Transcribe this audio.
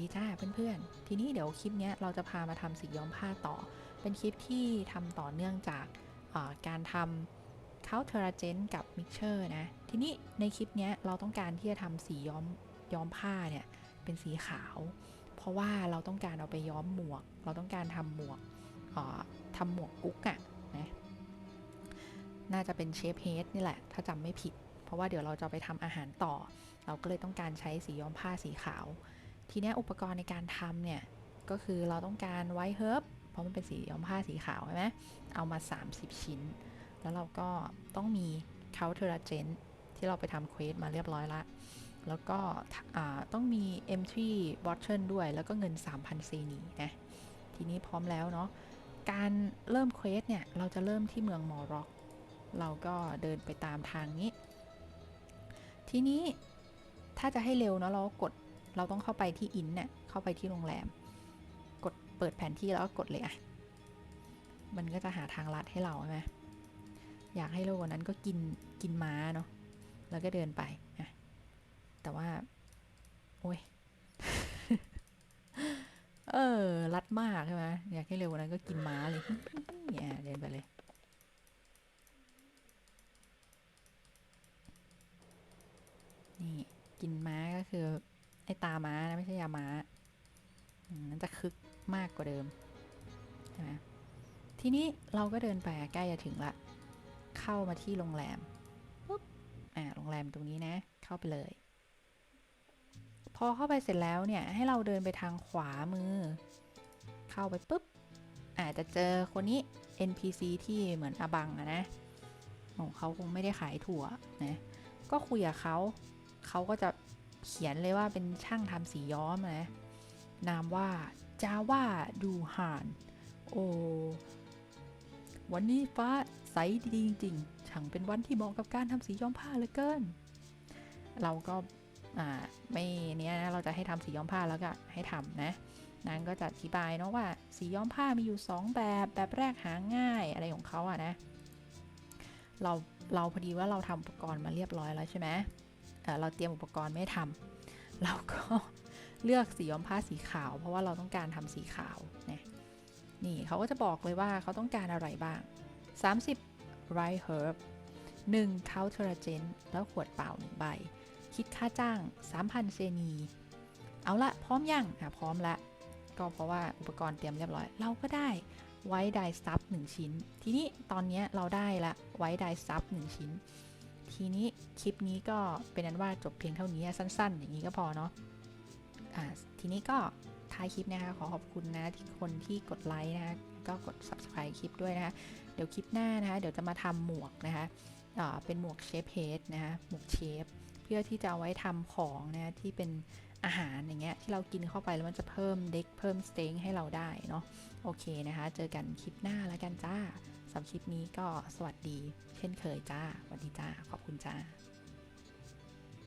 ดีจ้าเพื่อนๆ ทีนี้เดี๋ยวคลิปนี้เราจะพามาทำสีย้อมผ้าต่อ เป็นคลิปที่ทำต่อเนื่องจากการทำเข้าเทอราเจนกับมิกเชอร์นะ ทีนี้ในคลิปนี้เราต้องการที่จะทำสีย้อมย้อมผ้าเนี่ยเป็นสีขาว เพราะว่าเราต้องการเอาไปย้อมหมวก เราต้องการทำหมวกทำหมวกกุ๊กอะนะน่าจะเป็นเชฟเฮดนี่แหละ ถ้าจำไม่ผิด เพราะว่าเดี๋ยวเราจะไปทำอาหารต่อ เราก็เลยต้องการใช้สีย้อมผ้าสีขาว ทีนี้อุปกรณ์ในการทำเนี่ยก็คือเราต้องการไวท์เฮิร์บเพราะมันเป็นสีย้อมผ้าสีขาวใช่ไหมเอามา 30 ชิ้น แล้วเราก็ต้องมีเคาเทอร์เจนที่เราไปทำเควสมาเรียบร้อยละ แล้วก็ต้องมี M3 bottle ด้วย แล้วก็เงิน 3,000 เซนีนะ ทีนี้พร้อมแล้วเนาะ การเริ่มเควสเนี่ย เราจะเริ่มที่เมืองมอร็อก เราก็เดินไปตามทางนี้ ทีนี้ถ้าจะให้เร็วเนาะเรากด เราต้องเข้าไปที่อินเนี่ยเข้าไปที่โรงแรม กดเปิดแผนที่แล้วก็กดเลยอะมันก็จะหาทางลัดให้เราใช่ไหมอยากให้เร็วกว่านั้นก็กินกินม้าเนาะแล้วก็เดินไปอะแต่ว่า โอ้ยเออลัดมากใช่ไหมอยากให้เร็วกว่านั้นก็กินม้าเลยเนี่ยเดินไปเลย นี่ กินม้าก็คือ ไอตาม้านะไม่ใช่ยาม้าอืมมันจะคึกมากกว่าเดิมใช่ไหมทีนี้เราก็เดินไปใกล้จะถึงละ เข้ามาที่โรงแรมปุ๊บอ่าโรงแรมตรงนี้นะ เข้าไปเลย พอเข้าไปเสร็จแล้วเนี่ย ให้เราเดินไปทางขวามือ เข้าไปปุ๊บอาจจะเจอคนนี้ NPC ที่เหมือนอบังอะนะโอ้เขาคงไม่ได้ขายถั่วนะก็คุยกับเขาเขาก็จะ เขียนเลยว่าเป็นช่างทำสีย้อมนะ นามว่าจาว่าดูฮานโอ วันนี้ฟ้าใสดีจริงๆช่างเป็นวันที่เหมาะกับการทำสีย้อมผ้าเหลือเกิน เราก็ไม่เนี้ยนะเราจะให้ทำสีย้อมผ้าแล้วก็ให้ทำนะนางก็จะอธิบายเนาะว่าสีย้อมผ้ามีอยู่ 2 แบบแบบแรกหาง่ายอะไรของเขาอะนะ เราเราพอดีว่าเราทำอุปกรณ์มาเรียบร้อยแล้วใช่ไหม เราเตรียมอุปกรณ์ไม่ทำเราก็เลือกสีย้อมผ้าสีขาว เพราะว่าเราต้องการทำสีขาวนะนี่เขาก็จะบอกเลยว่าเขาต้องการอะไรบ้าง 30 right herb 1 c o u t e r a g e n แล้วขวดเปล่า1ใบ คิดค่าจ้าง 3,000 เซนี เอาละพร้อมยังอะพร้อมละ ก็เพราะว่าอุปกรณ์เตรียมเรียบร้อย เราก็ได้ไว้ไดซับ1ชิ้น ทีนี้ตอนนี้เราได้ละไว้ไดซับ1ชิ้น ทีนี้คลิปนี้ก็เป็นนั้นว่าจบเพียงเท่านี้สั้น ๆ อย่างนี้ก็พอเนาะอ่าทีนี้ก็ท้ายคลิปนะคะขอขอบคุณนะที่คนที่กดไลค์นะคะก็กด subscribe คลิปด้วยนะคะเดี๋ยวคลิปหน้านะคะเดี๋ยวจะมาทำหมวกนะคะเป็นหมวกเชฟเฮดนะคะหมวกเชฟเพื่อที่จะเอาไว้ทำของนะที่เป็นอาหารอย่างเงี้ยที่เรากินเข้าไปแล้วมันจะเพิ่มเด็กเพิ่มสเต็งให้เราได้เนาะโอเคนะคะ เจอกันคลิปหน้าแล้วกันจ้า สำหรับคลิปนี้ก็สวัสดี เช่นเคยจ้าสวัสดีจ้า ขอบคุณจ้า